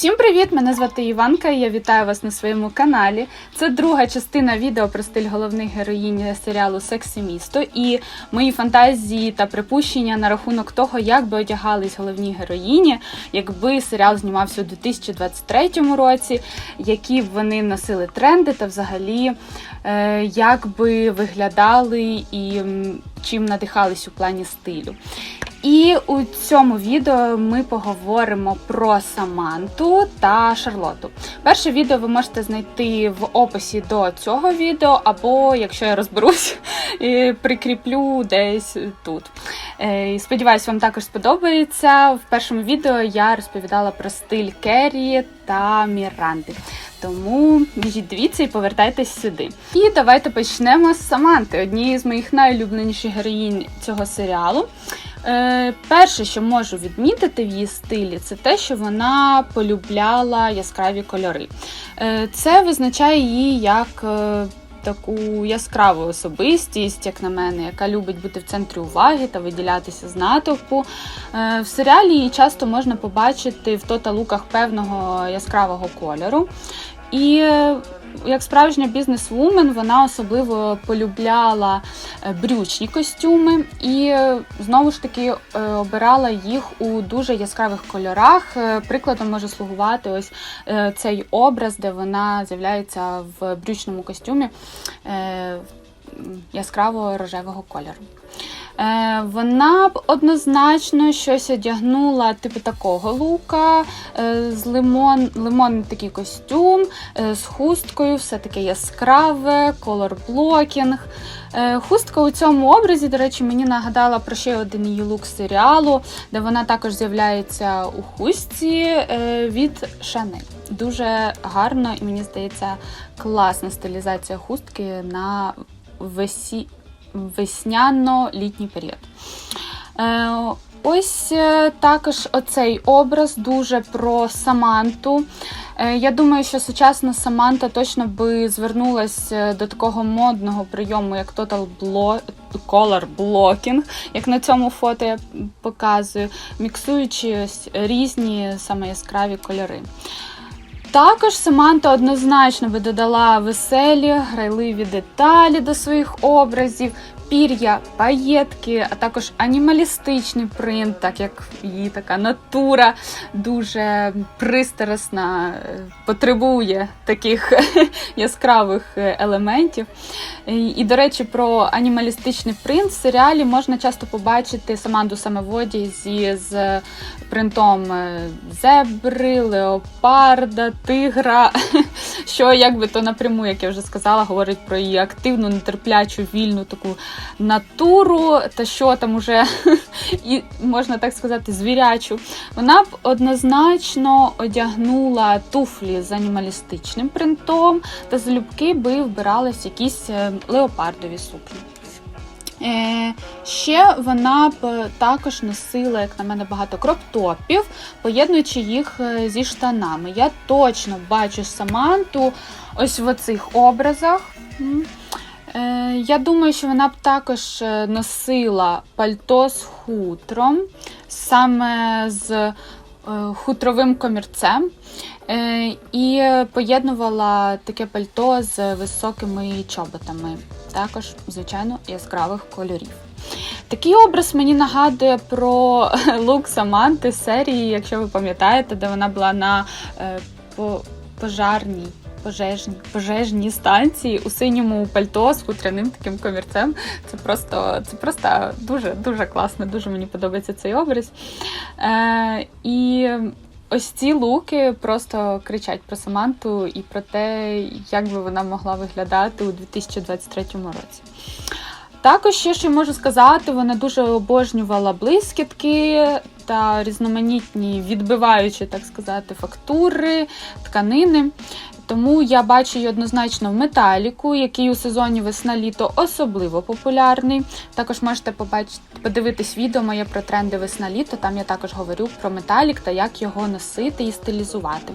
Всім привіт! Мене звати Іванка. і Я вітаю вас на своєму каналі. Це друга частина відео про стиль головних героїнь серіалу Сексі місто і мої фантазії та припущення на рахунок того, як би одягались головні героїні, якби серіал знімався у 2023 році, які б вони носили тренди та взагалі е, як би виглядали і чим надихались у плані стилю. І у цьому відео ми поговоримо про Саманту та Шарлоту. Перше відео ви можете знайти в описі до цього відео, або якщо я розберусь, прикріплю десь тут. Е, Сподіваюсь, вам також сподобається. В першому відео я розповідала про стиль Керрі та Міранди. Тому біжіть дивіться і повертайтесь сюди. І давайте почнемо з Саманти, однієї з моїх найулюбленіших героїнь цього серіалу. Е, перше, що можу відмітити в її стилі, це те, що вона полюбляла яскраві кольори. Е, це визначає її як е, таку яскраву особистість, як на мене, яка любить бути в центрі уваги та виділятися з натовпу. Е, в серіалі її часто можна побачити в тоталуках певного яскравого кольору. І е, як справжня бізнес-вумен, вона особливо полюбляла е, брючні костюми і е, знову ж таки обирала їх у дуже яскравих кольорах. Прикладом може слугувати ось цей образ, де вона з'являється в брючному костюмі яскраво рожевого кольору. Е, Вона б однозначно щось одягнула, типу такого лука, е, з лимон, лимонний такий костюм, е, з хусткою, все таке яскраве, колор блокінг. Е, Хустка у цьому образі, до речі, мені нагадала про ще один її лук серіалу, де вона також з'являється у хустці від Шанель. Дуже гарно і мені здається класна стилізація хустки на весі... весняно-літній період. Е, Ось е, також оцей образ дуже про Саманту. Е, Я думаю, що сучасна Саманта точно би звернулася до такого модного прийому, як Total Color Blocking, як на цьому фото я показую, міксуючи ось різні саме яскраві кольори. Також Саманта однозначно би додала веселі, грайливі деталі до своїх образів, пір'я, паєтки, а також анімалістичний принт, так як її така натура дуже пристрасна, е, потребує таких яскравих е, елементів. І, до речі, про анімалістичний принт в серіалі можна часто побачити Саманду саме в одязі з принтом е, зебри, леопарда, тигра, що якби то напряму, як я вже сказала, говорить про її активну, нетерплячу, вільну таку натуру, та що там уже і можна так сказати, звірячу. Вона б однозначно одягнула туфлі з анімалістичним принтом, та залюбки би вбиралась якісь е, леопардові сукні. Е, ще вона б також носила, як на мене, багато кроптопів, поєднуючи їх е, зі штанами. Я точно бачу Саманту ось в оцих образах. Е, Я думаю, що вона б також е, носила пальто з хутром, саме з е, хутровим комірцем. І поєднувала таке пальто з високими чоботами, також, звичайно, яскравих кольорів. Такий образ мені нагадує про лук Саманти серії, якщо ви пам'ятаєте, де вона була на по- пожарній. Пожежні, пожежній станції у синьому пальто з хутряним таким комірцем. Це просто, це просто дуже дуже класно, дуже мені подобається цей образ. Е, і ось ці луки просто кричать про Саманту і про те, як би вона могла виглядати у 2023 році. Також ще що можу сказати, вона дуже обожнювала блискітки та різноманітні відбиваючі, так сказати, фактури, тканини. Тому я бачу її однозначно в металіку, який у сезоні весна-літо особливо популярний. Також можете побачити, подивитись відео моє про тренди весна-літо. Там я також говорю про металік та як його носити і стилізувати.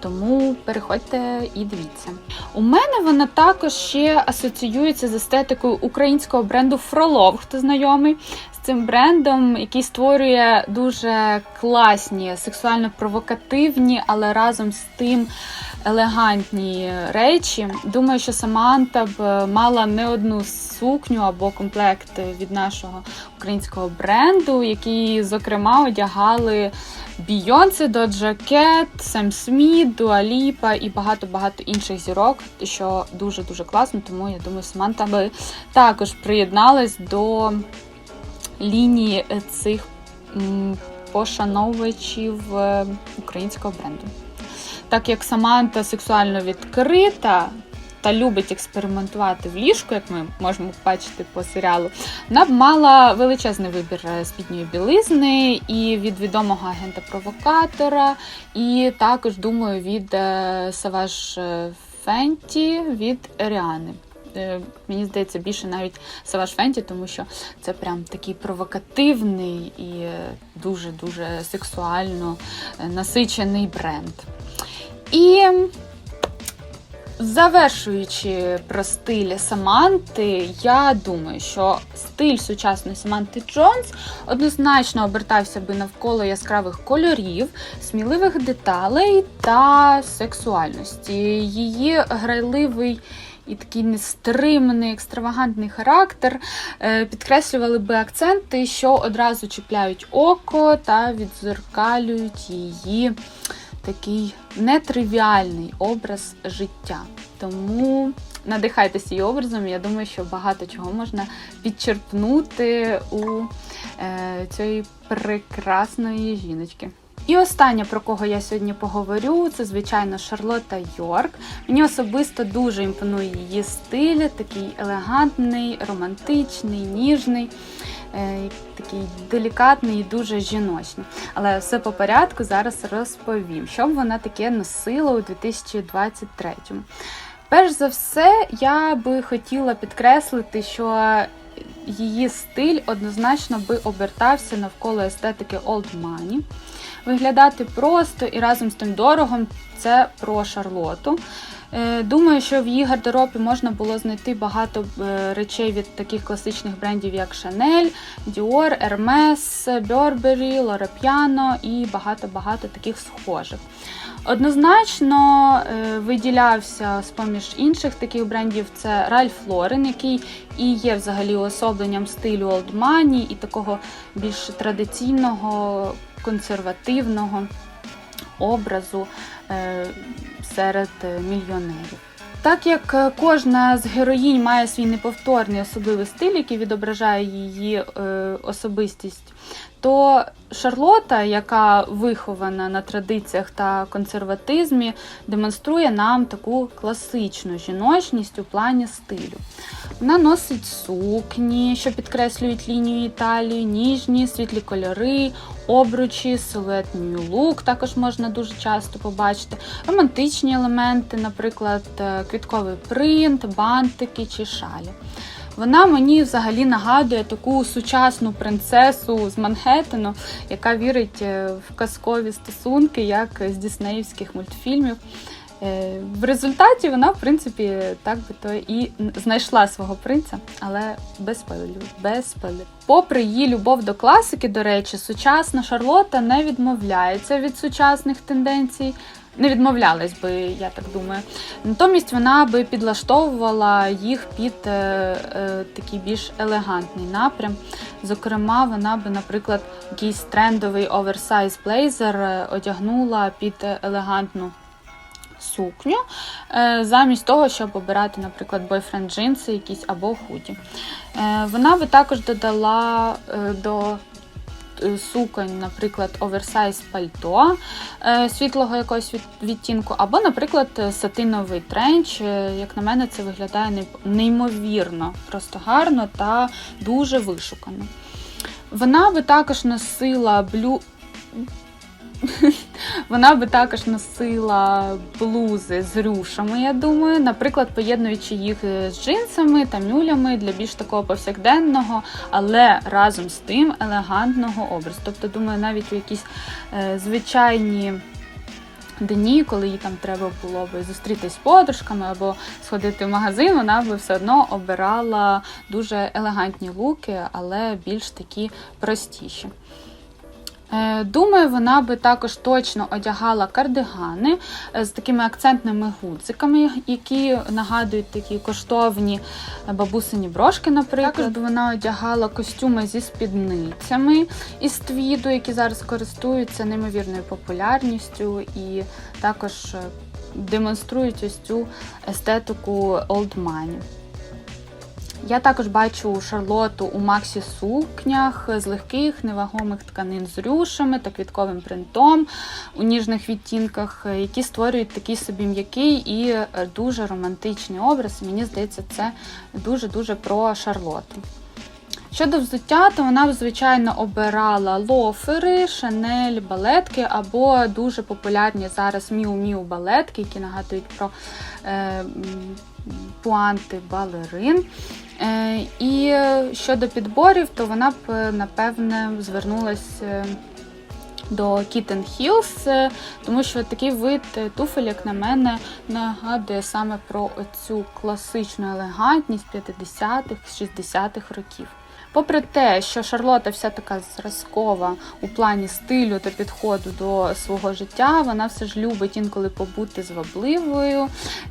Тому переходьте і дивіться. У мене вона також ще асоціюється з естетикою українського бренду Фролов, хто знайомий цим брендом, який створює дуже класні, сексуально провокативні, але разом з тим елегантні речі. Думаю, що Саманта б мала не одну сукню або комплект від нашого українського бренду, які, зокрема, одягали Бійонсе, Доджа Кет, Сем Сміт, Дуаліпа і багато-багато інших зірок, що дуже-дуже класно, тому я думаю, Саманта би також приєдналась до лінії цих м, пошановувачів е, українського бренду. Так як Саманта сексуально відкрита та любить експериментувати в ліжку, як ми можемо бачити по серіалу, вона б мала величезний вибір е, спідньої білизни і від відомого агента-провокатора, і також, думаю, від е, Саваж Фенті від Ріани. Е, Мені здається, більше навіть Саваж Фенті, тому що це прям такий провокативний і дуже-дуже сексуально е, насичений бренд. І завершуючи про стиль Саманти, я думаю, що стиль сучасної Саманти Джонс однозначно обертався би навколо яскравих кольорів, сміливих деталей та сексуальності. Її грайливий і такий нестримний, екстравагантний характер е, підкреслювали би акценти, що одразу чіпляють око та відзеркалюють її такий нетривіальний образ життя. Тому надихайтеся її образом. Я думаю, що багато чого можна підчерпнути у е, цієї прекрасної жіночки. І останнє, про кого я сьогодні поговорю, це, звичайно, Шарлотта Йорк. Мені особисто дуже імпонує її стиль, такий елегантний, романтичний, ніжний, е, такий делікатний і дуже жіночний. Але все по порядку зараз розповім, що б вона таке носила у 2023-му. Перш за все, я би хотіла підкреслити, що її стиль однозначно би обертався навколо естетики Old Money. Виглядати просто і разом з тим дорогом це про Шарлоту. Е, Думаю, що в її гардеробі можна було знайти багато е, речей від таких класичних брендів, як Chanel, Dior, Hermes, Burberry, Loro Piano і багато-багато таких схожих. Однозначно е, виділявся з поміж інших таких брендів це Ralph Lauren, який і є взагалі уособленням стилю Old Money і такого більш традиційного, консервативного образу серед мільйонерів. Так як е, кожна з героїнь має свій неповторний особливий стиль, який відображає її е, особистість, то Шарлота, яка вихована на традиціях та консерватизмі, демонструє нам таку класичну жіночність у плані стилю. Вона носить сукні, що підкреслюють лінію Італії, ніжні, світлі кольори, обручі, силуетний лук також можна дуже часто побачити, романтичні елементи, наприклад, е, квітковий принт, бантики чи шалі. Вона мені взагалі нагадує таку сучасну принцесу з Манхеттену, яка вірить е, в казкові стосунки, як з діснеївських мультфільмів. Е, В результаті вона, в принципі, так би то і знайшла свого принца, але без спойлерів. без спойлерів. Попри її любов до класики, до речі, сучасна Шарлотта не відмовляється від сучасних тенденцій. Не відмовлялась би, я так думаю. Натомість вона би підлаштовувала їх під е, е, такий більш елегантний напрям. Зокрема, вона би, наприклад, якийсь трендовий оверсайз блейзер е, одягнула під елегантну сукню, е, замість того, щоб обирати, наприклад, бойфренд джинси якісь або худі. Е, Вона би також додала е, до суконь, наприклад, оверсайз пальто світлого якогось відтінку, або, наприклад, сатиновий тренч. Як на мене, це виглядає неймовірно, просто гарно та дуже вишукано. Вона би також носила блю. Вона би також носила блузи з рюшами, я думаю, наприклад, поєднуючи їх е, з джинсами та мюлями для більш такого повсякденного, але разом з тим елегантного образу. Тобто, думаю, навіть у якісь е, звичайні дні, коли їй там треба було би зустрітись з подружками або сходити в магазин, вона би все одно обирала дуже елегантні луки, але більш такі простіші. Е, Думаю, вона би також точно одягала кардигани е, з такими акцентними гудзиками, які нагадують такі коштовні бабусині брошки, наприклад. Також би вона одягала костюми зі спідницями із твіду, які зараз користуються неймовірною популярністю, і також е, демонструють ось цю естетику Money. Я також бачу Шарлоту у Максі сукнях з легких невагомих тканин з рюшами та квітковим принтом у ніжних відтінках, які створюють такий собі м'який і дуже романтичний образ. Мені здається, це дуже-дуже про Шарлоту. Щодо взуття, то вона звичайно, обирала лофери, шанель, балетки або дуже популярні зараз міу-міу балетки, які нагадують про е, пуанти балерин. Е, і щодо підборів, то вона б, е, напевне, звернулася до Kitten Heels, е, тому що такий вид е, туфель, як на мене, нагадує саме про цю класичну елегантність 50-х, 60-х років. Попри те, що Шарлота вся така зразкова у плані стилю та підходу до свого життя, вона все ж любить інколи побути звабливою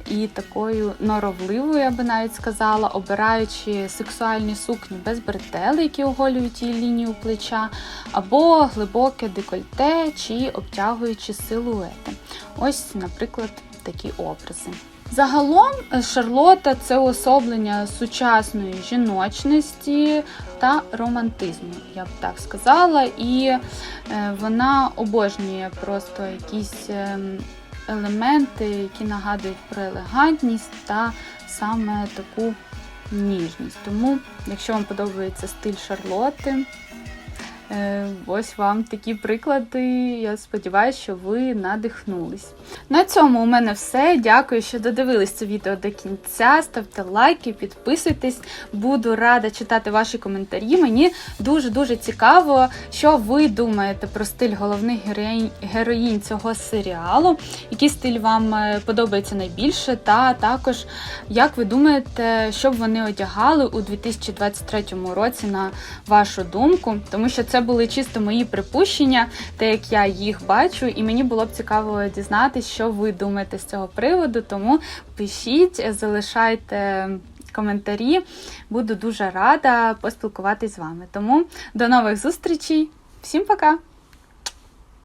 і такою норовливою, я би навіть сказала, обираючи сексуальні сукні без бретелей, які оголюють її лінію плеча, або глибоке декольте чи обтягуючі силуети. Ось, наприклад, такі образи. Загалом е, Шарлота це уособлення сучасної жіночності та романтизму, я б так сказала. І е, вона обожнює просто якісь ем, елементи, які нагадують про елегантність та саме таку ніжність. Тому, якщо вам подобається стиль Шарлоти, Е, Ось вам такі приклади. Я сподіваюся, що ви надихнулись. На цьому у мене все. Дякую, що додивились це відео до кінця. Ставте лайки, підписуйтесь. Буду рада читати ваші коментарі. Мені дуже-дуже цікаво, що ви думаєте про стиль головних героїнь, героїнь цього серіалу, який стиль вам е, подобається найбільше, та також як ви думаєте, що б вони одягали у 2023 році, на вашу думку, тому що це були чисто мої припущення, те, як я їх бачу, і мені було б цікаво дізнатися, що ви думаєте з цього приводу. Тому пишіть, залишайте коментарі. Буду дуже рада поспілкуватись з вами. Тому до нових зустрічей. Всім пока!